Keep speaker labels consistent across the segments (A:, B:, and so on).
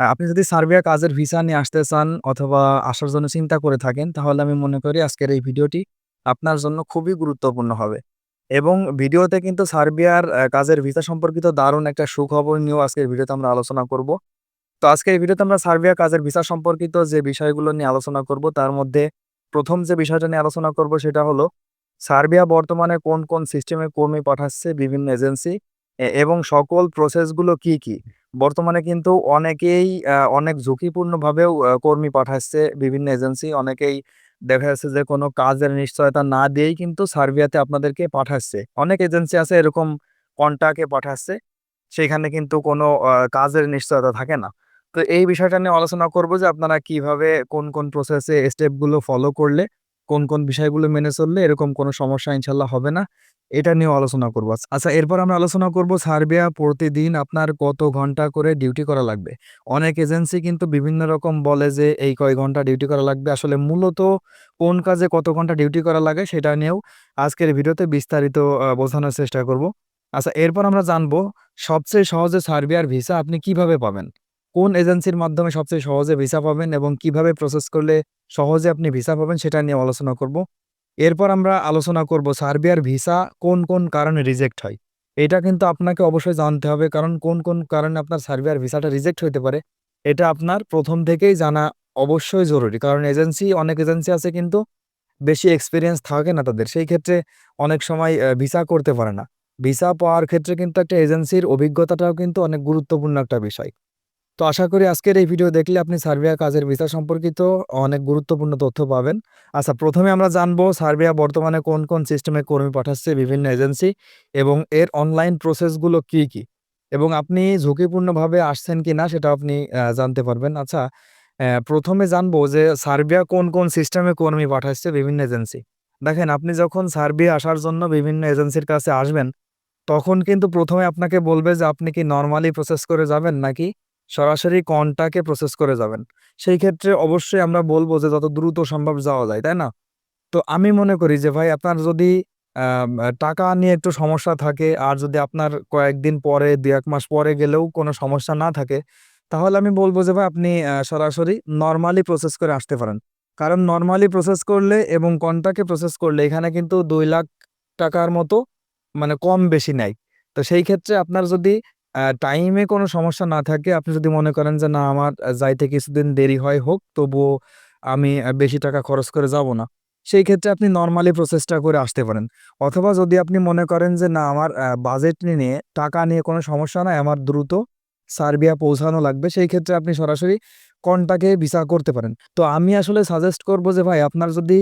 A: আপনি যদি সার্বিয়া কাজের ভিসা নিয়ে আসতে চান অথবা আসার জন্য চিন্তা করে থাকেন, তাহলে আমি মনে করি আজকের এই ভিডিওটি আপনার জন্য খুবই গুরুত্বপূর্ণ হবে। এবং ভিডিওতে কিন্তু সার্বিয়ার কাজের ভিসা সম্পর্কিত দারুণ একটা সুখবর নিয়েও আজকের ভিডিওতে আমরা আলোচনা করব। তো আজকের ভিডিওতে আমরা সার্বিয়া কাজের ভিসা সম্পর্কিত যে বিষয়গুলো নিয়ে আলোচনা করব, তার মধ্যে প্রথম যে বিষয়টা নিয়ে আলোচনা করব সেটা হলো সার্বিয়া বর্তমানে কোন, কোন সিস্টেমে কর্মী পাঠাচ্ছে বিভিন্ন এজেন্সি এবং সকল প্রসেসগুলো কি, কি? বর্তমানে কিন্তু অনেকেই অনেক ঝুঁকিপূর্ণভাবেও কর্মী পাঠাচ্ছে বিভিন্ন এজেন্সি। অনেকেই দেখা যাচ্ছে যে কোনো কাজের নিশ্চয়তা না দিয়েই কিন্তু সার্বিয়াতে আপনাদেরকে পাঠাচ্ছে। অনেক এজেন্সি আছে এরকম কন্ট্রাক্টে পাঠাচ্ছে। সেখানে কিন্তু কোনো কাজের নিশ্চয়তা থাকে না। তো এই বিষয়টা নিয়ে আলোচনা করব যে আপনারা কীভাবে কোন, কোন প্রসেসে স্টেপগুলো ফলো করলে, কোন, কোন বিষয়গুলো মেনে চললে এরকম কোনো সমস্যা ইনশাআল্লাহ হবে না। এটা নিয়েও আলোচনা করব আচ্ছা এরপর আমরা আলোচনা করব সার্বিয়া প্রতিদিন আপনার কত ঘণ্টা করে ডিউটি করা লাগবে। অনেক এজেন্সি কিন্তু বিভিন্ন রকম বলে যে এই কয় ঘণ্টা ডিউটি করা লাগবে। আসলে মূলত কোন কাজে কত ঘণ্টা ডিউটি করা লাগে সেটা নিয়েও আজকের ভিডিওতে বিস্তারিত বোঝানোর চেষ্টা করব। আচ্ছা এরপর আমরা জানব সবচেয়ে সহজে সার্বিয়ার ভিসা আপনি কীভাবে পাবেন? কোন এজেন্সির মাধ্যমে সবচেয়ে সহজে ভিসা পাবেন এবং কীভাবে প্রসেস করলে সহজে আপনি ভিসা পাবেন সেটা নিয়ে আলোচনা করব। এরপর আমরা আলোচনা করব সার্বিয়ার ভিসা কোন, কোন কারণে রিজেক্ট হয়। এটা কিন্তু আপনাকে অবশ্যই জানতে হবে কারণ কোন, কোন কারণে আপনার সার্বিয়ার ভিসাটা রিজেক্ট হইতে পারে। এটা আপনার প্রথম থেকেই জানা অবশ্যই জরুরি। কারণ এজেন্সি অনেক এজেন্সি আছে কিন্তু বেশি এক্সপিরিয়েন্স থাকে না তাদের। সেই ক্ষেত্রে অনেক সময় ভিসা করতে পারে না। ভিসা পাওয়ার ক্ষেত্রে কিন্তু একটা এজেন্সির অভিজ্ঞতাটাও কিন্তু অনেক গুরুত্বপূর্ণ একটা বিষয়। তো আশা করি আজকের এই ভিডিও দেখলে আপনি সার্বিয়া কাজের ভিসা সম্পর্কিত অনেক গুরুত্বপূর্ণ তথ্য পাবেন। আচ্ছা প্রথমে আমরা জানব সার্বিয়া বর্তমানে কোন, কোন সিস্টেমে কর্মী পাঠাচ্ছে বিভিন্ন এজেন্সি এবং এর অনলাইন প্রসেসগুলো কি, কি? এবং আপনি ঝুঁকিপূর্ণভাবে আসছেন কি না সেটা আপনি জানতে পারবেন। আচ্ছা প্রথমে ১ম জানব যে সার্বিয়া কোন, কোন সিস্টেমে কর্মী পাঠাচ্ছে বিভিন্ন এজেন্সি। দেখেন আপনি যখন সার্বিয়া আসার জন্য বিভিন্ন এজেন্সির কাছে আসবেন, তখন কিন্তু প্রথমে আপনাকে বলবে যে আপনি কি নর্মালি প্রসেস করে যাবেন নাকি সরাসরি কন্ট্রাক্টে প্রসেস করে যাবেন। সেই ক্ষেত্রে অবশ্যই আমরা বলব যে যত দ্রুত সম্ভব যাওয়া যায়, তাই না? তো আমি মনে করি যে ভাই আপনার যদি টাকা নিয়ে একটু সমস্যা থাকে আর যদি আপনার কয়েকদিন পরে ২-১ মাস পরে গেলেও কোনো সমস্যা না থাকে, তাহলে আমি বলব যে ভাই আপনি সরাসরি নর্মালি প্রসেস করে আসতে পারেন। কারণ নর্মালি প্রসেস করলে এবং কন্ট্রাক্টে প্রসেস করলে এখানে কিন্তু দুই লাখ টাকার মতো মানে কম বেশি নেয়। তো সেই ক্ষেত্রে আপনার যদি টাইমে কোনো সমস্যা না থাকে, আপনি যদি মনে করেন যে না আমার যাইতে কিছুদিন দেরি হয় হোক, তবুও আমি বেশি টাকা খরচ করে যাব না। সেই ক্ষেত্রে আপনি নর্মালি প্রসেসটা করে আসতে পারেন। অথবা যদি আপনি মনে করেন যে না আমার বাজেট নিয়ে টাকা নিয়ে কোনো সমস্যা নাই, আমার দ্রুত সার্বিয়া পৌঁছানো লাগবে, সেই ক্ষেত্রে আপনি সরাসরি কন্ট্রাক্টে ভিসা করতে পারেন। তো আমি আসলে সাজেস্ট করব যে ভাই আপনার যদি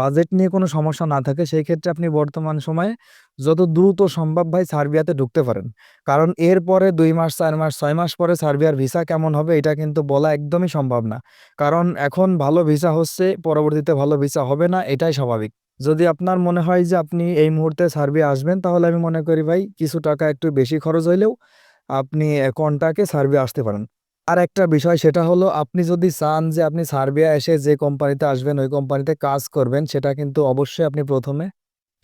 A: বাজেট নিয়ে কোনো সমস্যা না থাকে, সেই ক্ষেত্রে আপনি বর্তমান সময়ে যত দ্রুত সম্ভব ভাই সার্বিয়াতে ঢুকতে পারেন। কারণ এরপরে দুই মাস, চার মাস, ছয় মাস পরে সার্বিয়ার ভিসা কেমন হবে এটা কিন্তু বলা একদমই সম্ভব না। কারণ এখন ভালো ভিসা হচ্ছে, পরবর্তীতে ভালো ভিসা হবে না, এটাই স্বাভাবিক। যদি আপনার মনে হয় যে আপনি এই মুহূর্তে সার্বিয়া আসবেন, তাহলে আমি মনে করি ভাই কিছু টাকা একটু বেশি খরচ হইলেও আপনি এ সার্ভে আসতে পারেন। আর একটা বিষয় সেটা হলো আপনি যদি চান যে আপনি সার্বিয়া এসে যে কোম্পানিতে আসবেন, ওই কোম্পানিতে কাজ করবেন, সেটা কিন্তু অবশ্যই আপনি প্রথমে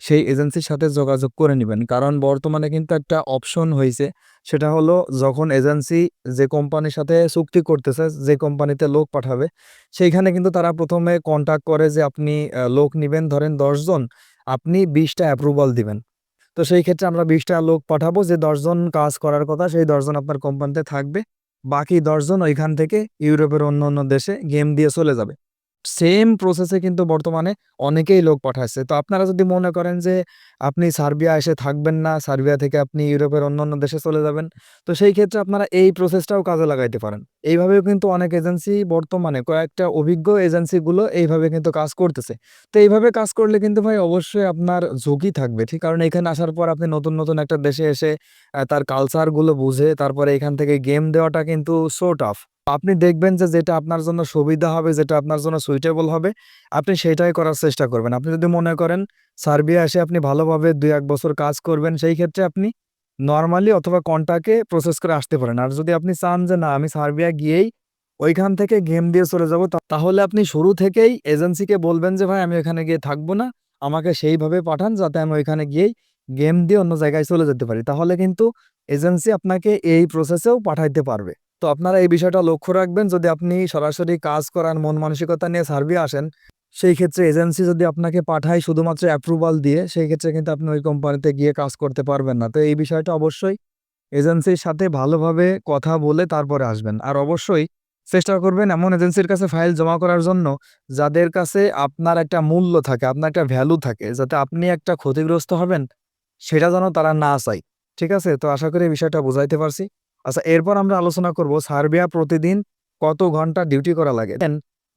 A: সেই এজেন্সির সাথে যোগাযোগ করে নেবেন কারণ বর্তমানে কিন্তু একটা অপশন হয়েছে সেটা হলো যখন এজেন্সি যে কোম্পানির সাথে চুক্তি করতেছে, যে কোম্পানিতে লোক পাঠাবে, সেইখানে কিন্তু তারা ১ম এ কন্ট্যাক্ট করে যে আপনি লোক নিবেন ধরেন ১০ জন, আপনি বিশটা অ্যাপ্রুভাল দিবেন। তো সেই ক্ষেত্রে আমরা বিশটা লোক পাঠাবো যে দশজন কাজ করার কথা, সেই দশজন আপনার কোম্পানিতে থাকবে। বাকি দশজন ওইখান থেকে ইউরোপের অন্য, অন্য দেশে গেম দিয়ে চলে যাবে। সেম প্রসেসে কিন্তু বর্তমানে অনেকেই লোক পাঠাচ্ছে। তো আপনারা যদি মনে করেন যে আপনি সার্বিয়া এসে থাকবেন না, সার্বিয়া থেকে আপনি ইউরোপের অন্যান্য দেশে চলে যাবেন, তো সেই ক্ষেত্রে আপনারা এই প্রসেসটাও কাজে লাগাইতে পারেন। এইভাবেও কিন্তু অনেক এজেন্সি বর্তমানে কয়েকটা অভিজ্ঞ এজেন্সিগুলো এইভাবে কিন্তু কাজ করতেছে। তো এইভাবে কাজ করলে কিন্তু ভাই অবশ্যই আপনার ঝুঁকি থাকবে, ঠিক? কারণ এখানে আসার পর আপনি নতুন, নতুন একটা দেশে এসে তার কালচারগুলো বুঝে তারপরে এখান থেকে গেম দেওয়াটা কিন্তু সো টাফ। আপনি দেখবেন যে যেটা আপনার জন্য সুবিধা হবে, যেটা আপনার জন্য সুইটেবল হবে, আপনি সেটাই করার চেষ্টা করবেন। আপনি যদি মনে করেন সার্বিয়া এসে আপনি ভালোভাবে ২-১ বছর কাজ করবেন, সেই ক্ষেত্রে আপনি নর্মালি অথবা কন্ট্রাক্টে প্রসেস করে আসতে পারেন। আর যদি আপনি চান যে না আমি সার্বিয়া গিয়েই ওইখান থেকে গেম দিয়ে চলে যাব তাহলে আপনি শুরু থেকেই এজেন্সিকে বলবেন যে ভাই আমি ওইখানে গিয়ে থাকব না। আমাকে সেইভাবে পাঠান যাতে আমি ওইখানে গিয়েই গেম দিয়ে অন্য জায়গায় চলে যেতে পারি। তাহলে কিন্তু এজেন্সি আপনাকে এই প্রসেসেও পাঠাইতে পারবে। তো আপনারা এই বিষয়টা লক্ষ্য রাখবেন, যদি আপনি সরাসরি কাজ করার মন মানসিকতা নিয়ে সার্ভে আসেন, সেই ক্ষেত্রে এজেন্সি যদি আপনাকে পাঠায় শুধুমাত্র অ্যাপ্রুভাল দিয়ে, সেই ক্ষেত্রে কিন্তু আপনি ওই কোম্পানিতে গিয়ে কাজ করতে পারবেন না। তো এই বিষয়টা অবশ্যই এজেন্সির সাথে ভালোভাবে কথা বলে তারপরে আসবেন। আর অবশ্যই চেষ্টা করবেন এমন এজেন্সির কাছে ফাইল জমা করার জন্য, যাদের কাছে আপনার একটা মূল্য থাকে, আপনার একটা ভ্যালু থাকে, যাতে আপনি একটা ক্ষতিগ্রস্ত হবেন, সেটা যেন তারা না চায়। ঠিক আছে? তো আশা করি এই বিষয়টা বুঝাইতে পারছি। আচ্ছা এরপর আমরা আলোচনা করব সার্বিয়া প্রতিদিন কত ঘণ্টা ডিউটি করা লাগে?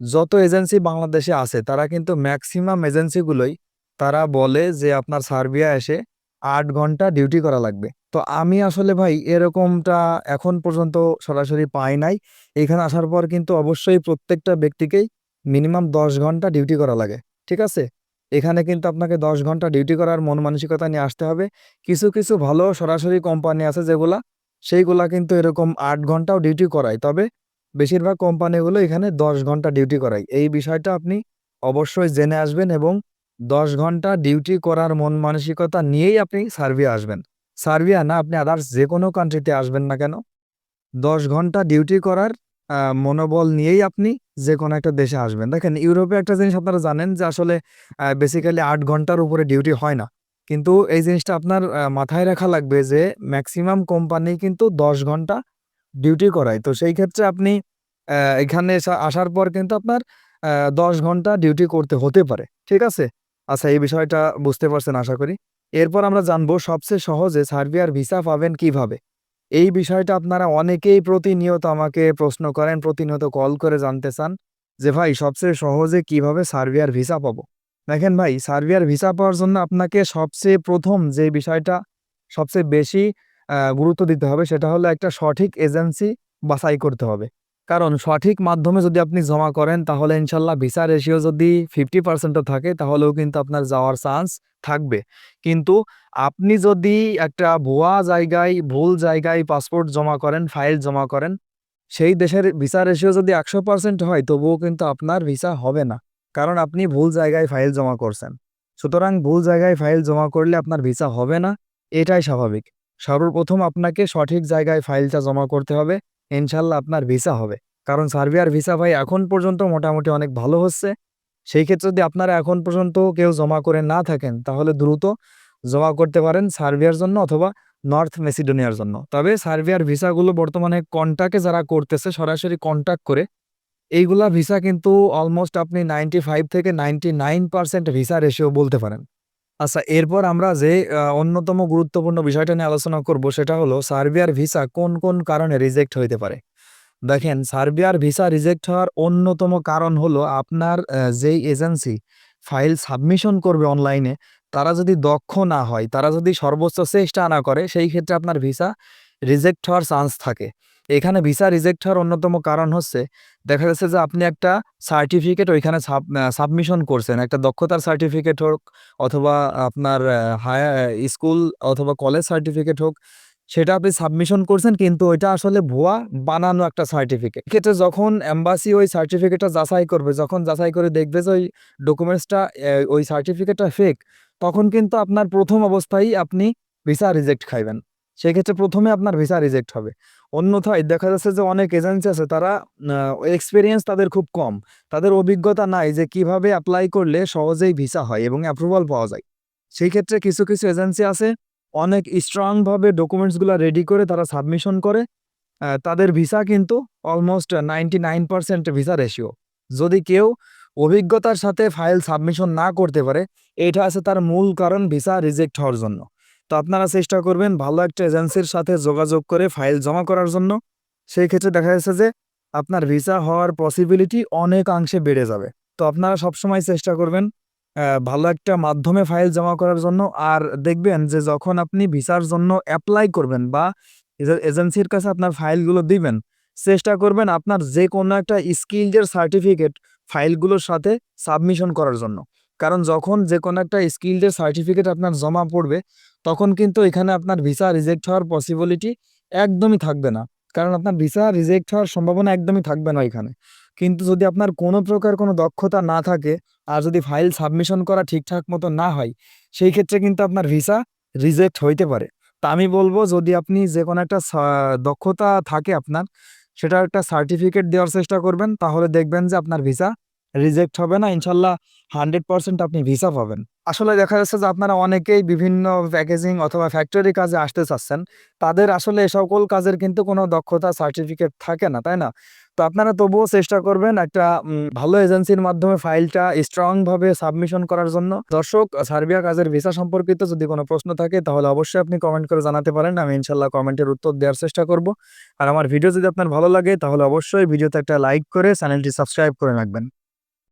A: যত এজেন্সি বাংলাদেশে আছে, তারা কিন্তু ম্যাক্সিমাম এজেন্সিগুলোই তারা বলে যে আপনার সার্বিয়া এসে আট ঘণ্টা ডিউটি করা লাগবে। তো আমি আসলে ভাই এরকমটা এখন পর্যন্ত সরাসরি পাই নাই। এখানে আসার পর কিন্তু অবশ্যই প্রত্যেকটা ব্যক্তিকেই মিনিমাম দশ ঘণ্টা ডিউটি করা লাগে, ঠিক আছে? এখানে কিন্তু আপনাকে দশ ঘণ্টা ডিউটি করার মন মানসিকতা নিয়ে আসতে হবে। কিছু কিছু ভালো সরাসরি কোম্পানি আছে যেগুলা সেইগুলা কিন্তু এরকম আট ঘন্টাও ডিউটি করায়। তবে বেশিরভাগ কোম্পানিগুলো এখানে দশ ঘণ্টা ডিউটি করায়। এই বিষয়টা আপনি অবশ্যই জেনে আসবেন এবং দশ ঘণ্টা ডিউটি করার মন মানসিকতা নিয়েই আপনি সার্বিয়া আসবেন। সার্বিয়া না, আপনি আদার্স যে কোনো কান্ট্রিতে আসবেন না কেন, দশ ঘণ্টা ডিউটি করার মনোবল নিয়েই আপনি যে কোনো একটা দেশে আসবেন। দেখেন, ইউরোপে একটা জিনিস আপনারা জানেন যে আসলে বেসিক্যালি আট ঘণ্টার উপরে ডিউটি হয় না। কিন্তু এই জিনিসটা আপনার মাথায় রাখা লাগবে যে ম্যাক্সিমাম কোম্পানি কিন্তু দশ ঘণ্টা ডিউটি করায়। তো সেই ক্ষেত্রে আপনি এখানে আসার পর কিন্তু আপনার দশ ঘণ্টা ডিউটি করতে হতে পারে। ঠিক আছে? আচ্ছা এই বিষয়টা বুঝতে পারছেন আশা করি। এরপর আমরা জানব সবচেয়ে সহজে সার্বিয়ার ভিসা পাবেন কীভাবে? এই বিষয়টা আপনারা অনেকেই প্রতিনিয়ত আমাকে প্রশ্ন করেন, প্রতিনিয়ত কল করে জানতে চান যে ভাই সবচেয়ে সহজে কীভাবে সার্বিয়ার ভিসা পাবো? দেখেন ভাই, সার্বিয়ার ভিসা পাওয়ার জন্য আপনাকে সবচেয়ে প্রথম যে বিষয়টা সবচেয়ে বেশি গুরুত্ব দিতে হবে সেটা হলো একটা সঠিক এজেন্সি বাছাই করতে হবে। কারণ সঠিক মাধ্যমে যদি আপনি জমা করেন তাহলে ইনশাল্লাহ ভিসা রেশিও যদি ফিফটি পার্সেন্টও থাকে তাহলেও কিন্তু আপনার যাওয়ার চান্স থাকবে। কিন্তু আপনি যদি একটা ভুয়া জায়গায়, ভুল জায়গায় পাসপোর্ট জমা করেন ফাইল জমা করেন, সেই দেশের ভিসা রেশিও যদি একশো পার্সেন্ট হয় তবুও কিন্তু আপনার ভিসা হবে না। কারণ আপনি ভুল জায়গায় ফাইল জমা করছেন। সুতরাং ভুল জায়গায় ফাইল জমা করলে আপনার ভিসা হবে না, এটাই স্বাভাবিক। সর্বপ্রথম আপনাকে সঠিক জায়গায় ফাইলটা জমা করতে হবে, ইনশাল্লাহ আপনার ভিসা হবে। কারণ সার্বিয়ার ভিসা ভাই এখন পর্যন্ত মোটামুটি অনেক ভালো হচ্ছে। সেই ক্ষেত্রে যদি আপনারা এখন পর্যন্ত কেউ জমা করে না থাকেন, তাহলে দ্রুত জমা করতে পারেন সার্বিয়ার জন্য অথবা নর্থ মেসিডোনিয়ার জন্য। তবে সার্বিয়ার ভিসাগুলো বর্তমানে কন্ট্যাক্টে যারা করতেছে, সরাসরি কন্ট্যাক্ট করে এইগুলা ভিসা কিন্তু অলমোস্ট আপনি নাইনটি ফাইভ থেকে ninety nine percent visa ratio বলতে পারেন। আচ্ছা এরপর আমরা যে অন্যতম গুরুত্বপূর্ণ বিষয়টা নিয়ে আলোচনা করব সেটা হলো সার্বিয়ার ভিসা কোন কোন কারণে রিজেক্ট হইতে পারে। দেখেন, সার্বিয়ার ভিসা রিজেক্ট হওয়ার অন্যতম কারণ হলো আপনার যেই এজেন্সি ফাইল সাবমিশন করবে অনলাইনে, তারা যদি দক্ষ না হয়, তারা যদি সর্বোচ্চ চেষ্টা না করে, সেই ক্ষেত্রে আপনার ভিসা রিজেক্ট হওয়ার চান্স থাকে। এখানে ভিসা রিজেক্ট হওয়ার অন্যতম কারণ হচ্ছে, দেখা যাচ্ছে যে আপনি একটা সার্টিফিকেট ওইখানে সাবমিশন করছেন। একটা দক্ষতার সার্টিফিকেট হোক অথবা আপনার হায়ার স্কুল অথবা কলেজ সার্টিফিকেট হোক, সেটা আপনি সাবমিশন করছেন কিন্তু ওইটা আসলে ভুয়া বানানো একটা সার্টিফিকেট ক্ষেত্রে যখন এম্বাসি ওই সার্টিফিকেটটা যাচাই করবে, যখন যাচাই করে দেখবে যে ওই ডকুমেন্টসটা ওই সার্টিফিকেটটা ফেক তখন কিন্তু আপনার প্রথম অবস্থায় আপনি ভিসা রিজেক্ট খাইবেন। সেক্ষেত্রে প্রথমে আপনার ভিসা রিজেক্ট হবে। অন্যথায় দেখা যাচ্ছে যে অনেক এজেন্সি আছে, তারা এক্সপিরিয়েন্স তাদের খুব কম। তাদের অভিজ্ঞতা নাই যে কীভাবে অ্যাপ্লাই করলে সহজেই ভিসা হয় এবং অ্যাপ্রুভাল পাওয়া যায়। সেই ক্ষেত্রে কিছু কিছু এজেন্সি আছে, অনেক স্ট্রংভাবে ডকুমেন্টসগুলো রেডি করে তারা সাবমিশন করে। তাদের ভিসা কিন্তু almost ninety nine percent visa ratio যদি কেউ অভিজ্ঞতার সাথে ফাইল সাবমিশন না করতে পারে, এটা আছে তার মূল কারণ ভিসা রিজেক্ট হওয়ার জন্য। তো আপনারা চেষ্টা করবেন ভালো একটা এজেন্সির সাথে যোগাযোগ করে ফাইল জমা করার জন্য। সেই ক্ষেত্রে দেখা যাচ্ছে যে আপনার ভিসা হওয়ার পসিবিলিটি অনেকাংশে বেড়ে যাবে। তো আপনারা সবসময় চেষ্টা করবেন ভালো একটা মাধ্যমে ফাইল জমা করার জন্য। আর দেখবেন যে যখন আপনি ভিসার জন্য অ্যাপ্লাই করবেন বা এজে- এজেন্সির কাছে আপনার ফাইলগুলো দিবেন, চেষ্টা করবেন আপনার যে কোনো একটা স্কিলদের সার্টিফিকেট ফাইলগুলোর সাথে সাবমিশন করার জন্য। কারণ যখন যে কোনো একটা স্কিলদের সার্টিফিকেট আপনার জমা পড়বে, তখন কিন্তু এখানে আপনার ভিসা রিজেক্ট হওয়ার পসিবিলিটি একদমই থাকবে না। কারণ আপনার ভিসা রিজেক্ট হওয়ার সম্ভাবনা একদমই থাকবে না এখানে। কিন্তু যদি আপনার কোনো প্রকার কোনো দক্ষতা না থাকে, আর যদি ফাইল সাবমিশন করা ঠিকঠাক মতো না হয়, সেই ক্ষেত্রে কিন্তু আপনার ভিসা রিজেক্ট হইতে পারে। তা আমি বলব, যদি আপনি যে কোনো একটা দক্ষতা থাকে আপনার সেটা একটা সার্টিফিকেট দেওয়ার চেষ্টা করবেন, তাহলে দেখবেন যে আপনার ভিসা রিজেক্ট হবে না, ইনশাল্লাহ হান্ড্রেড পার্সেন্ট আপনি ভিসা পাবেন। আসলে দেখা যাচ্ছে যে আপনারা অনেকেই বিভিন্ন প্যাকেজিং অথবা ফ্যাক্টরি কাজে আসতে চাচ্ছেন, তাদের আসলে সকল কাজের কিন্তু কোনো দক্ষতা সার্টিফিকেট থাকে না, তাই না? তো আপনারা তবুও চেষ্টা করবেন একটা ভালো এজেন্সির মাধ্যমে ফাইলটা স্ট্রং ভাবে সাবমিশন করার জন্য। দর্শক, সার্বিয়া কাজের ভিসা সম্পর্কিত যদি কোনো প্রশ্ন থাকে, তাহলে অবশ্যই আপনি কমেন্ট করে জানাতে পারেন, আমি ইনশাল্লাহ কমেন্টের উত্তর দেওয়ার চেষ্টা করব। আর আমার ভিডিও যদি আপনার ভালো লাগে, তাহলে অবশ্যই ভিডিওতে একটা লাইক করে চ্যানেলটি সাবস্ক্রাইব করে রাখবেন।